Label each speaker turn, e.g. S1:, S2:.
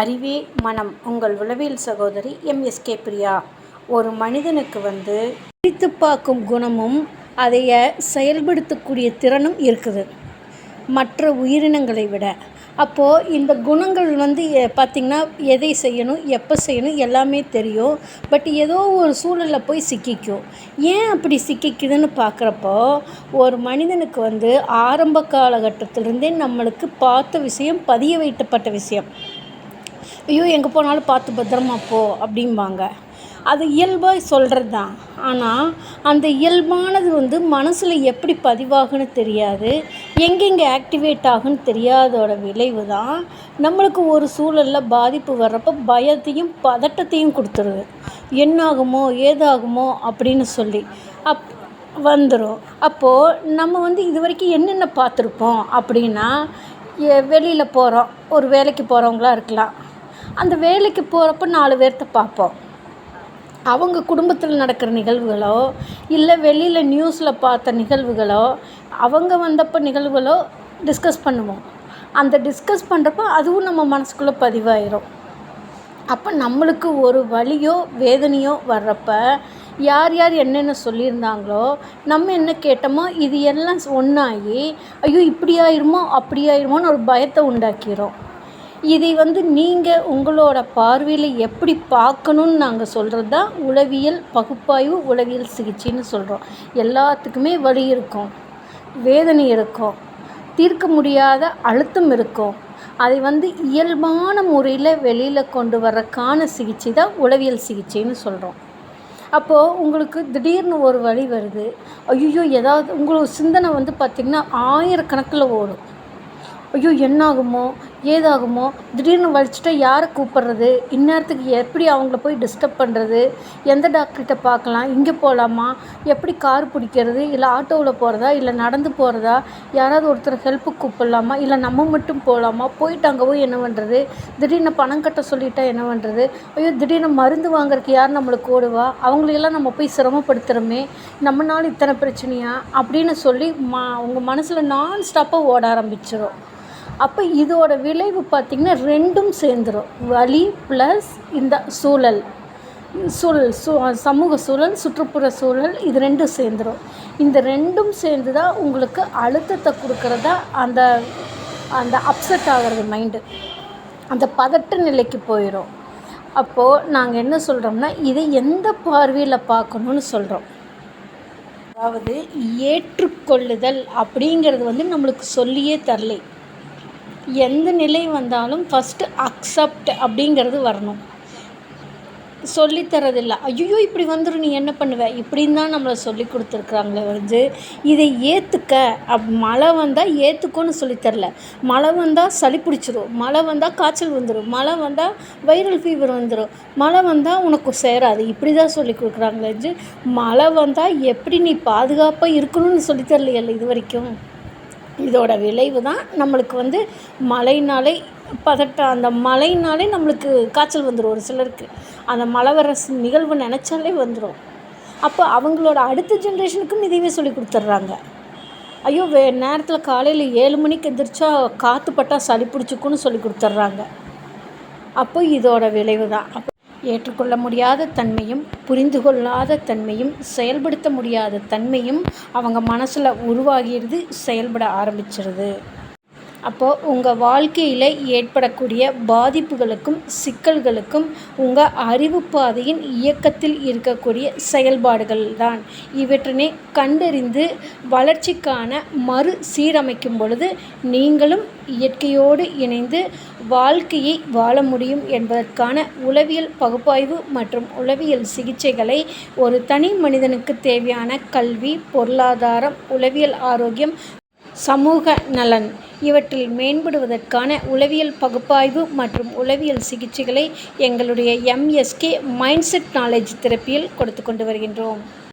S1: அறிவே மனம். உங்கள் உளவியல் சகோதரி எம்எஸ்கே பிரியா. ஒரு மனிதனுக்கு வந்து பிரித்து பார்க்கும் குணமும் அதைய செயல்படுத்தக்கூடிய திறனும் இருக்குது. மற்ற உயிரினங்களை விட. அப்போது இந்த குணங்கள் வந்து பார்த்திங்கன்னா எதை செய்யணும் எப்போ செய்யணும் எல்லாமே தெரியும். பட் ஏதோ ஒரு சூழலில் போய் சிக்கிக்கும். ஏன் அப்படி சிக்கிக்குதுன்னு பார்க்குறப்போ ஒரு மனிதனுக்கு வந்து ஆரம்ப காலகட்டத்திலேருந்தே நம்மளுக்கு பார்த்த விஷயம் பதிய வைக்கப்பட்ட விஷயம். ஐயோ எங்கே போனாலும் பார்த்து பத்திரமா போ அப்படிம்பாங்க. அது இயல்பாக சொல்கிறது தான் ஆனால் அந்த இயல்பானது வந்து மனசில் எப்படி பதிவாகுன்னு தெரியாது. எங்கெங்கே ஆக்டிவேட் ஆகுன்னு தெரியாதோட விளைவு தான் நம்மளுக்கு ஒரு சூழலில் பாதிப்பு வர்றப்போ பயத்தையும் பதட்டத்தையும் கொடுத்துருது. என்னாகுமோ ஏதாகுமோ அப்படின்னு சொல்லி அப் வந்துடும் அப்போது நம்ம வந்து இது வரைக்கும் என்னென்ன பார்த்துருப்போம் அப்படின்னா வெளியில் போகிறோம் ஒரு வேலைக்கு போகிறவங்களா இருக்கலாம். அந்த வேலைக்கு போகிறப்ப நாலு பேர்த்த பார்ப்போம். அவங்க குடும்பத்தில் நடக்கிற நிகழ்வுகளோ இல்லை வெளியில் நியூஸில் பார்த்த நிகழ்வுகளோ அவங்க வந்தப்போ நிகழ்வுகளோ டிஸ்கஸ் பண்ணுவோம். அந்த டிஸ்கஸ் பண்ணுறப்ப அதுவும் நம்ம மனசுக்குள்ளே பதிவாயிரும். அப்போ நம்மளுக்கு ஒரு வழியோ வேதனையோ வர்றப்ப யார் யார் என்னென்ன சொல்லியிருந்தாங்களோ நம்ம என்ன கேட்டோமோ இது எல்லாம் ஒன்றாகி ஐயோ இப்படி ஆயிருமோ அப்படி ஆயிருமோன்னு ஒரு பயத்தை உண்டாக்கிடும் இதை வந்து நீங்கள் உங்களோட பார்வையில் எப்படி பார்க்கணுன்னு நாங்கள் சொல்கிறது தான் உளவியல் பகுப்பாய்வு உளவியல் சிகிச்சைன்னு சொல்கிறோம் எல்லாத்துக்குமே வழி இருக்கும் வேதனை இருக்கும் தீர்க்க முடியாத அழுத்தம் இருக்கும். அதை வந்து இயல்பான முறையில் வெளியில் கொண்டு வரக்கான சிகிச்சை தான் உளவியல் சிகிச்சைன்னு சொல்கிறோம் அப்போது உங்களுக்கு திடீர்னு ஒரு வழி வருது ஐயோ ஏதாவது உங்களோட சிந்தனை வந்து பார்த்திங்கன்னா ஆயிரக்கணக்கில் ஓடும். ஐயோ என்னாகுமோ? ஏதாகுமோ? திடீர்னு வலிச்சிட்டா யாரை கூப்பிட்றது? இந்நேரத்துக்கு எப்படி அவங்கள போய் டிஸ்டர்ப் பண்ணுறது எந்த டாக்டர்கிட்ட பார்க்கலாம்? இங்கே போகலாமா எப்படி கார் பிடிக்கிறது? இல்லை ஆட்டோவில் போகிறதா இல்லை நடந்து போகிறதா யாராவது ஒருத்தர் ஹெல்ப்புக்கு கூப்பிட்லாமா? இல்லை நம்ம மட்டும் போகலாமா போயிட்டு அங்கே போய் என்ன பண்ணுறது திடீர்னு பணம் கட்ட சொல்லிட்டா என்ன பண்ணுறது ஐயோ திடீர்னு மருந்து வாங்குறதுக்கு யார் நம்மளுக்கு ஓடுவா அவங்களையெல்லாம் நம்ம போய் சிரமப்படுத்துகிறோமே நம்மளால இத்தனை பிரச்சனையா? அப்படின்னு சொல்லி மா உங்கள் மனசில் நான் ஸ்டாப்பாக ஓட ஆரம்பிச்சிடும் அப்போ இதோட விளைவு பார்த்திங்கன்னா ரெண்டும் சேர்ந்துடும் வலி ப்ளஸ் இந்த சூழல். சூழல் சூ சமூக சூழல் சுற்றுப்புற சூழல் இது ரெண்டும் சேர்ந்துடும் இந்த ரெண்டும் சேர்ந்து தான் உங்களுக்கு அழுத்தத்தை கொடுக்குறதா அந்த அந்த அப்செட் ஆகிறது மைண்டு அந்த பதட்ட நிலைக்கு போயிடும் அப்போது நாங்கள் என்ன சொல்கிறோம்னா இதை எந்த பார்வையில் பார்க்கணுன்னு சொல்கிறோம் அதாவது ஏற்றுக்கொள்ளுதல் அப்படிங்கிறது வந்து நம்மளுக்கு சொல்லியே தரலை. எந்த நிலை வந்தாலும் ஃபஸ்ட்டு அக்செப்ட் அப்படிங்கிறது வரணும். சொல்லித்தரதில்ல. ஐயோ இப்படி வந்துடும் நீ என்ன பண்ணுவ? இப்படின்னு தான் நம்மளை சொல்லி கொடுத்துருக்குறாங்களே வந்து இதை ஏற்றுக்க அப் மழை வந்தால் ஏற்றுக்கோன்னு சொல்லித்தரல. மழை வந்தால் சளி பிடிச்சிரும். மழை வந்தால் காய்ச்சல் வந்துடும் மழை வந்தால் வைரல் ஃபீவர் வந்துடும் மழை வந்தால் உனக்கு சேராது. இப்படி தான் சொல்லி கொடுக்குறாங்களே மழை வந்தால் எப்படி நீ பாதுகாப்பாக இருக்கணும்னு சொல்லித்தரலையல்ல இது வரைக்கும்? இதோட விளைவு தான் நம்மளுக்கு வந்து மழைனாலே பதட்டம் அந்த மழைனாலே நம்மளுக்கு காய்ச்சல் வந்துடும் ஒரு சிலருக்கு. அந்த மழை வர நிகழ்வு நினச்சாலே வந்துடும் அப்போ அவங்களோட அடுத்த ஜென்ரேஷனுக்கும் இதையே சொல்லி கொடுத்துட்றாங்க ஐயோ வே நேரத்தில் காலையில் ஏழு மணிக்கு எந்திரிச்சா காற்று பட்டால் சளி பிடிச்சிக்குன்னு சொல்லி கொடுத்துட்றாங்க அப்போ இதோட விளைவு தான் அப்போ ஏற்றுக்கொள்ள முடியாத தன்மையும் புரிந்து கொள்ளாத தன்மையும் செயல்படுத்த முடியாத தன்மையும் அவங்க மனசில் உருவாகிடுது செயல்பட ஆரம்பிச்சிருது. அப்போது உங்கள் வாழ்க்கையில் ஏற்படக்கூடிய பாதிப்புகளுக்கும் சிக்கல்களுக்கும் உங்கள் அறிவு பாதையின் இயக்கத்தில் இருக்கக்கூடிய செயல்பாடுகள் தான். இவற்றினை கண்டறிந்து வளர்ச்சிக்கான மறு சீரமைக்கும் பொழுது நீங்களும் இயற்கையோடு இணைந்து வாழ்க்கையை வாழ முடியும் என்பதற்கான உளவியல் பகுப்பாய்வு மற்றும் உளவியல் சிகிச்சைகளை ஒரு தனி மனிதனுக்கு தேவையான கல்வி பொருளாதாரம் உளவியல் ஆரோக்கியம் சமூக நலன். இவற்றில் மேம்படுவதற்கான உளவியல் பகுப்பாய்வு மற்றும் உளவியல் சிகிச்சைகளை எங்களுடைய எம்எஸ்கே மைண்ட்செட் நாலேஜ் தெரப்பியில் கொடுத்து கொண்டு வருகின்றோம்.